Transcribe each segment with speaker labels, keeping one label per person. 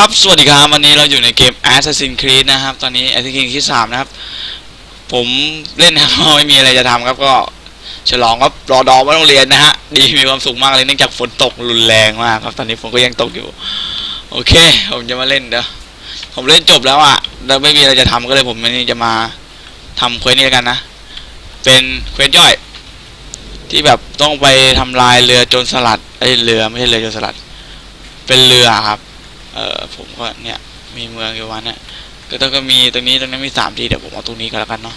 Speaker 1: ครับ สวัสดีครับ วันนี้เราอยู่ในเกม Assassin's Creed นะครับ ตอนนี้ Assassin's Creed 3 นะครับ ผมเล่นนะครับไม่มีอะไรจะทำครับก็ฉลองครับรอดอว่าโรงเรียนนะฮะ ดีมีความสุขมากเลยเนื่องจากฝนตกรุนแรงมากครับ ตอนนี้ฝนก็ยังตกอยู่ โอเค ผมจะมาเล่นเดี๋ยวผมเล่นจบแล้วอะแล้วไม่มีอะไรจะทำก็เลยผมวันนี้จะมาทำเควสนี้แล้วกันนะ เป็นเควสย่อย ที่แบบต้องไปทำลายเรือโจรสลัดไอ้ยเรือไม่ใช่เรือโจรสลัด เป็นเรือครับ เออผมก็เนี่ยมีเมืองอยู่วันเน่ยก็ต้องก็มีตรงนี้ตรงนั้นมีสามทีเดี๋ยวผมเอาตรงนี้ก็แล้วกันเนาะ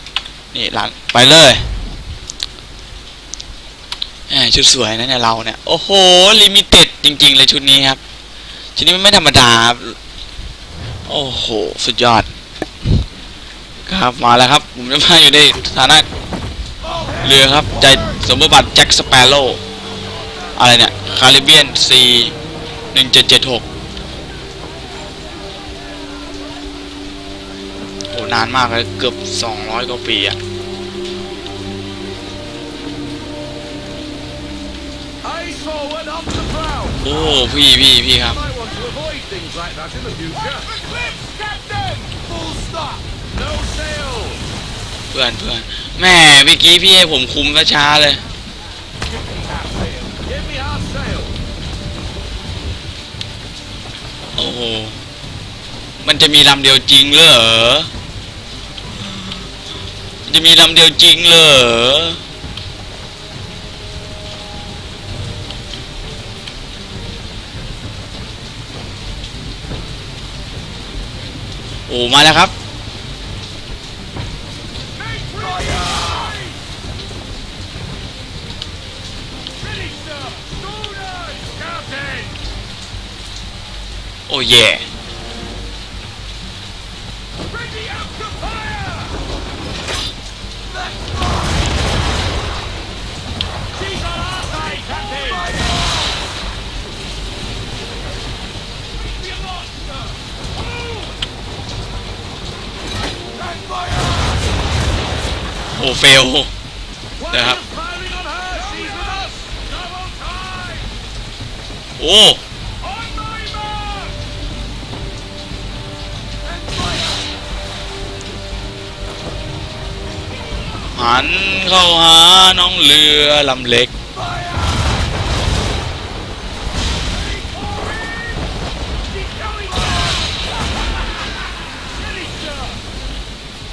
Speaker 1: นี่หลังไปเลยแอชุดสวยนะเนี่ยเราเนี่ยโอ้โหลิมิเต็ดจริง ๆ เลยชุดนี้ครับชุดนี้มันไม่ธรรมดาโอ้โหสุดยอด ครับมาแล้วครับ ผมจะมาอยู่ในฐานะเรือครับ ใจสมบูรณ์แจ็คสเปโร่อะไรเนี่ย คาริเบียนซีหนึ่งเจ็ดเจ็ดหก นานมากเลยเกือบ 200 กว่าปีอะโอ้พี่พี่พี่ครับ เพื่อนเพื่อนแม่เมื่อกี้พี่ให้ผมคุมซะช้าเลยโอ้โห มันจะมีลำเดียวจริงเหรอ จะมีลำเดียวจริงเหรอโอ้มาแล้วครับ โอ้เย่ โอ้เฟล
Speaker 2: นะครับ
Speaker 1: โอ้หันเข้าหาน้องเรือลำเล็ก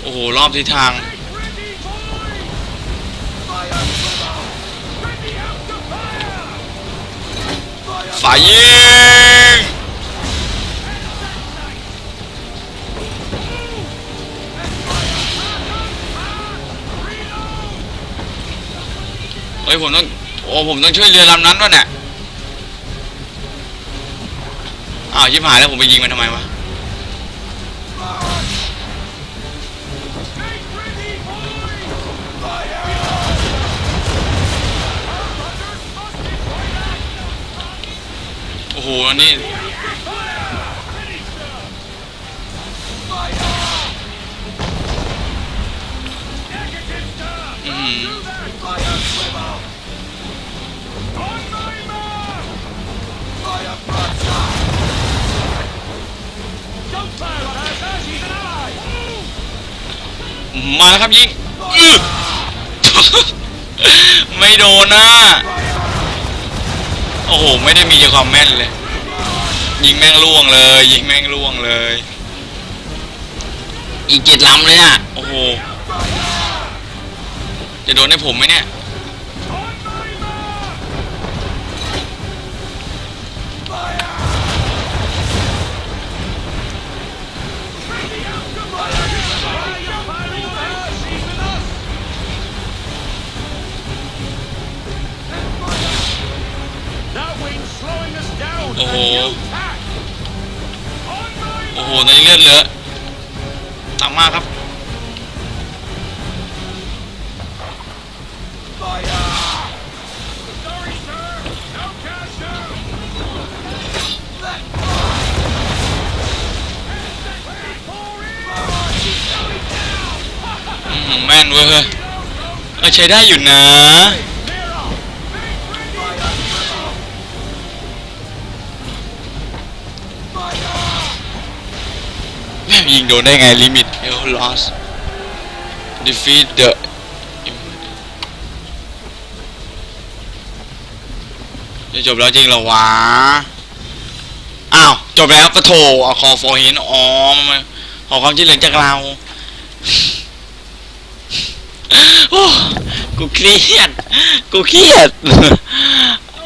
Speaker 1: โอ้โห รอบทิศทาง ฝ่ายยิงเฮ้ยผมต้องโอ้ผมต้องช่วยเรือลำนั้นด้วยเนี่ยอ้าวชิบหายแล้วผมไปยิงมันทำไมวะ
Speaker 2: She's an ally.
Speaker 1: มาแล้วครับยิงไม่โดนนะโอ้โห ไม่ได้มีความแม่นเลย ยิงแม่งล่วงเลย ยิงแม่งล่วงเลย อีกเจ็ดลำเลยอะ โอ้โห จะโดนให้ผมไหมเนี่ย
Speaker 2: That wind's slowing us
Speaker 1: โอ้โหตอนนี้เลือดเหลือต่ำมากครับแม่นเว้ยเฮ้ยเออใช้ได้อยู่นะ โดนได้ไงลิมิตเอลลอส defeat the จะจบแล้วจริงเหรอวะ อ้าว จบแล้วปะโถเอาคอฟอร์ห็นออมขอความช่วยเหลือจากเรา โอ้กูเครียด กูเครียด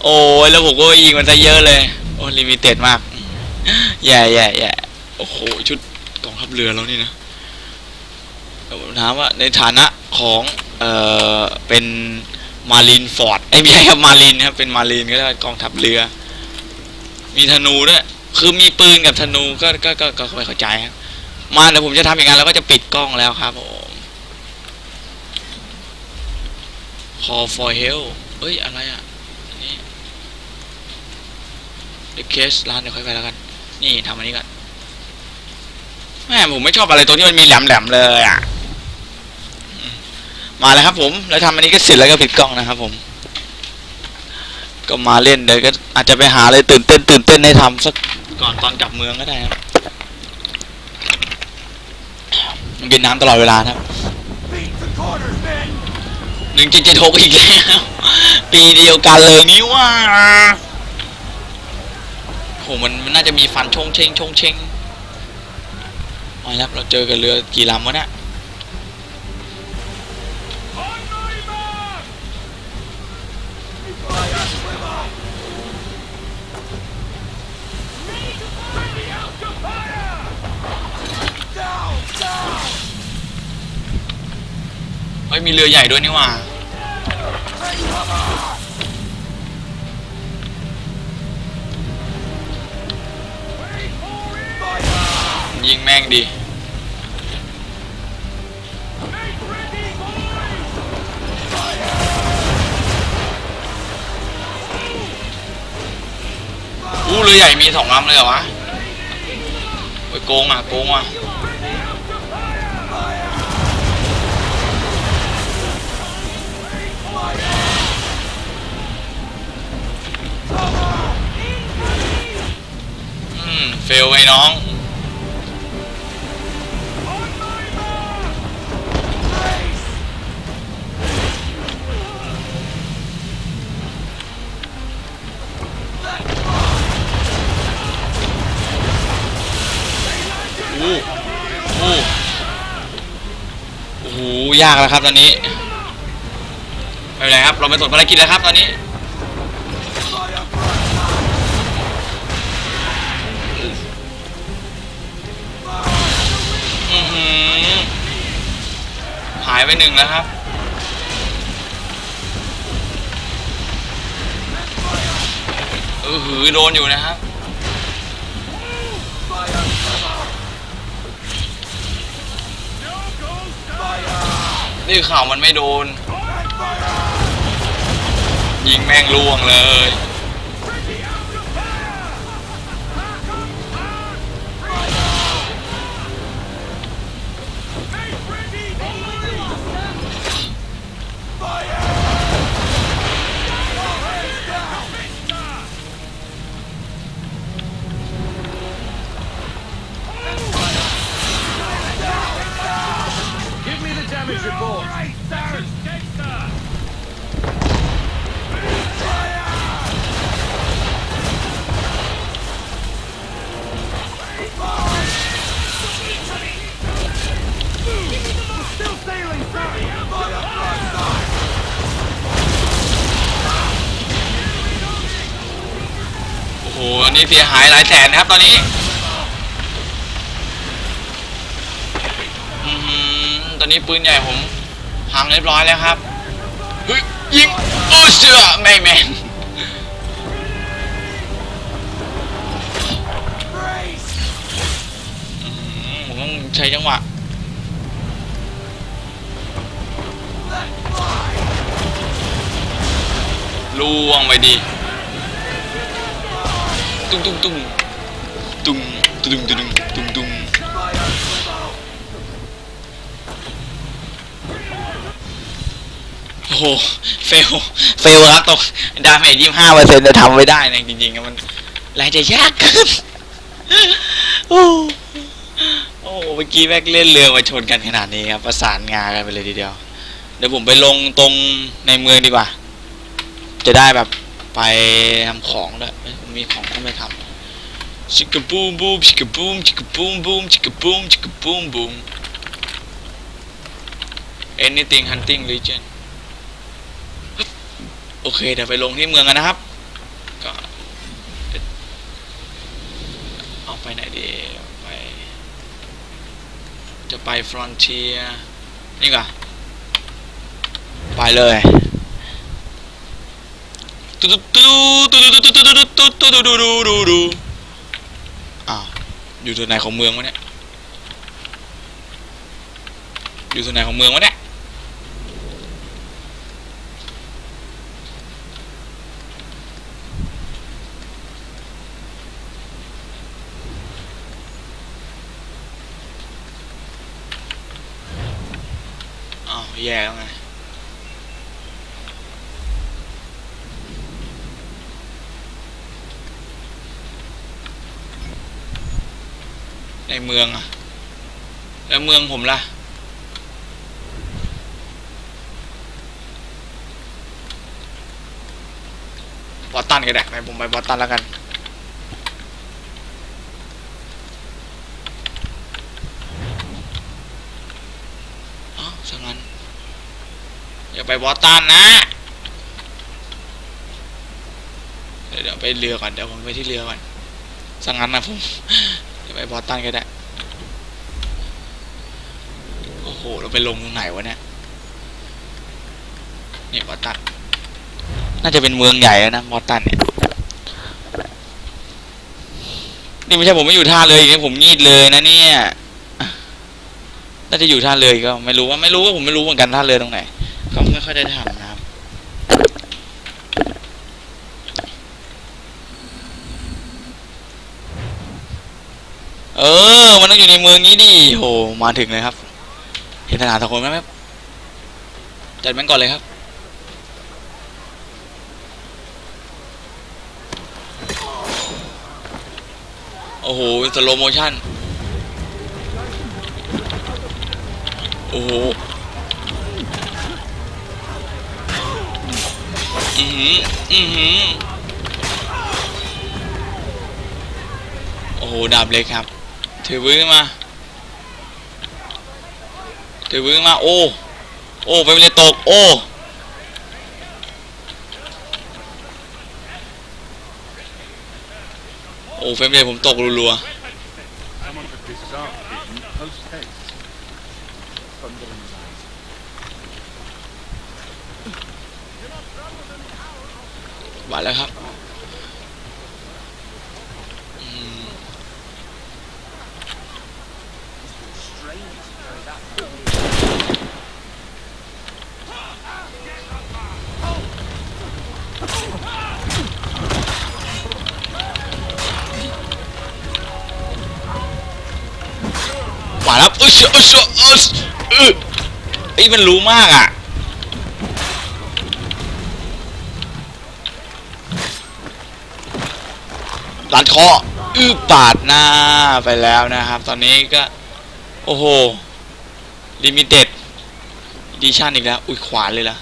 Speaker 1: โอ้ยแล้วผมก็ยิงมันซะเยอะเลย โอ้ลิมิเต็ดมาก แย่แย่แย่โอ้โห ชุด ทัพเรือแล้วนี่นะผมถามว่าในฐานะของเออเป็นมารีนฟอร์ดไอ้ไม่ใช่ครับมารีนครับเป็นมารีนก็ได้กองทัพเรือ มีธนูด้วยคือมีปืนกับธนูก็ก็ก็ก็ไม่เข้าใจครับมาเดี๋ยวผมจะทำอย่างนั้นแล้วก็จะปิดกล้องแล้วครับผม call for help เอ้ย อะไรอะ นี่ the case ร้านเดี๋ยวค่อยไปแล้วกัน นี่ทำอันนี้ก่อน ผมไม่ชอบอะไรตัวที่มันมีแหลมๆเลยอะ มาแล้วครับผม แล้วทำอันนี้ก็เสร็จแล้วก็ปิดกล้องนะครับผม ก็มาเล่นเดี๋ยวก็อาจจะไปหาอะไรตื่นเต้นตื่นเต้นให้ทำสักก่อนตอนกลับเมืองก็ได้ครับกินน้ำตลอดเวลาครับหนึ่งเจ็ดเจ็ดหกอีกแล้ว ปีเดียวกันเลยนี่ว่าโหมันมันน่าจะมีฟันชงเชงชงเชง ไม่ครับเราเจอกันเรือกี่ลำวะเนี่ยเฮ้ยมีเรือใหญ่ด้วยนี่ว่ายิงแม่งดี อู้เรือใหญ่มีสองลำเลยเหรอวะโอ้ยโกงอะโกงอะอืมเฟลไอ้น้อง โอ้โหยากแล้วครับตอนนี้ไม่เป็นไรครับ เราไปตรวจภารกิจแล้วครับ ตอนนี้อื้อหือหายไปหนึ่งแล้วครับเออหือโดนอยู่นะครับ นี่ข่าวมันไม่โดน ยิงแม่งล่วงเลยายหลายแสนนะครับตอนนี้อือหือตอนนี้ปืนใหญ่ผมพังเรียบร้อยแล้วครับยิงโอ้เสือไม่แมนผมต้องใช้จังหวะล่วงไปดี ตุ้งตุ้งตุ้งตุ้งตุ้งตุ้งตุ้งตุ้งโอ้โหเฟลเฟลครับตกดาเมจยี่ห้าเปอร์เซ็นต์จะทำไม่ได้นะจริงๆมันแรงจะยากขึ้นโอ้โอ้โหมื่อกี้แม่งเล่นเรือมาชนกันขนาดนี้ครับประสานงากันไปเลยทีเดียว เดี๋ยวผมไปลงตรงในเมืองดีกว่า จะได้แบบไปทำของด้วย มีของต้องไปทำชิคกบูมบูมชิคกบูมชิคกบูมบูมชิคกบูมชิคกบูมบูม anything hunting region โอเคเดี๋ยวไปลงที่เมืองกันนะครับ ก็เอาไปไหนดีไป จะไป frontier นี่ก่อนไปเลย ตุ๊ดตุ๊ดตุ๊ดตุ๊ดตุ๊ดตุ๊ดตุ๊ดตุ๊ดตุ๊ดตุ๊ดตุ๊ดตุ๊ดอ้าวอยู่ส่วนไหนของเมืองวะเนี่ยอยู่ส่วนไหนของเมืองวะเนี่ยอ้าวแย่แล้วไง ในเมืองอะแล้วเมืองผมล่ะ บอตันก็ได้ไปผมไปบอตันแล้วกันอ๋อสังงั้นอย่าไปบอตันนะ เดี๋ยวไปเรือก่อน เดี๋ยวผมไปที่เรือก่อนสังงั้นนะผม ไปบอสตันก็ได้ โอ้โห เราไปลงตรงไหนวะเนี่ยนี่บอสตัน น่าจะเป็นเมืองใหญ่แล้วนะมอสตันเนี่ย นี่ไม่ใช่ผมไม่อยู่ท่าเรืออีกนะผมงีดเลยนะเนี่ย น่าจะอยู่ท่าเรืออีกก็ไม่รู้ว่าไม่รู้ว่าผมไม่รู้เหมือนกันท่าเรือตรงไหน ก็ไม่ค่อยได้ทำนะครับ เออ มันต้องอยู่ในเมืองนี้ดิโหมาถึงเลยครับ เห็นทหารสองคนไหมครับ จัดมันก่อนเลยครับ โอ้โหสโลโมชั่น โอ้โหอือหืออือหือโอ้โหดาบเล็กครับ ถือวื้อมาถือวื้อมาโอ้โอ้ไฟมันจะตกโอ้โอ้เฟรมเรทผมตกรัวๆมาแล้วครับ มาแล้วอุ๊ยเอุ๊ยเอุ๊ยเอยไอ้ยมันรู้มากอะลัดคาะอื้อปาดหน้าไปแล้วนะครับ ตอนนี้ก็ โอ้โหลิมิเต็ดดิชั่นอีกแล้ว อุ้ยขวานเลยล่ะ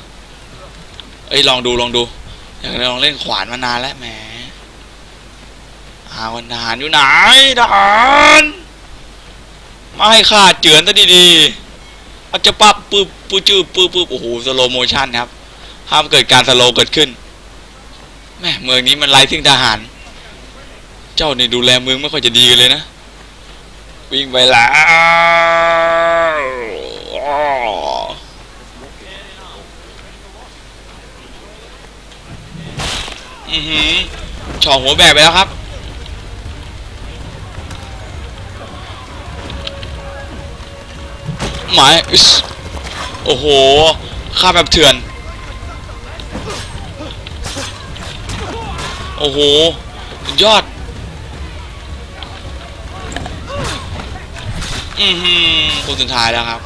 Speaker 1: เอ้ยลองดูลองดู อยากลองเล่นขวานมานานแล้วแหมหาวันทหารอยู่ไหนทหาร มาให้ข้าเจือนซะดีๆอาจะปั๊บปึ๊บปึ๊จืบปึ๊บปึ๊บโอ้โหสโลโมชันครับห้ามเกิดการสโลเกิดขึ้นแม่เมืองนี้มันไร้ซึ่งทหาร เจ้านี่ดูแลเมืองไม่ค่อยจะดีกันเลยนะ วิ่งไปแล้วอ้ออือหือช่อหัวแบกไปแล้วครับ หมายอึ๊สโอ้โหฆ่าแบบเถื่อน โอ้โห ยอด อือหือคนสุดท้ายแล้วครับ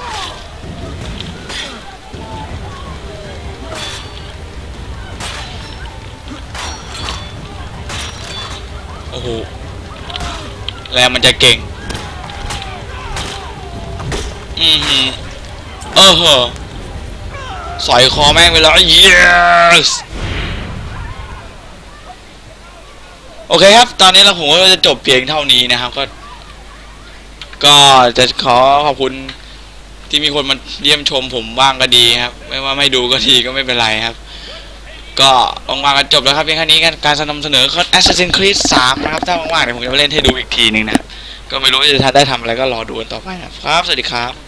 Speaker 1: โอ้โหแล้วมันจะเก่ง เออเหอะสอยคอแม่งไปแล้ว yes โอเคครับ ตอนนี้เราผมก็จะจบเพียงเท่านี้นะครับ ก็ ก็จะขอขอบคุณที่มีคนมาเยี่ยมชมผมบ้างก็ดีครับ ไม่ว่าไม่ดูก็ดีก็ไม่เป็นไรครับ ก็ว่างๆกันจบแล้วครับเพียงแค่นี้กันการนำเสนอ Assassin's Creed 3 นะครับ ถ้าว่างๆเดี๋ยวผมจะมาเล่นให้ดูอีกทีนึงนะ ก็ไม่รู้ว่าจะได้ทำอะไรก็รอดูกันต่อไปนะครับ สวัสดีครับ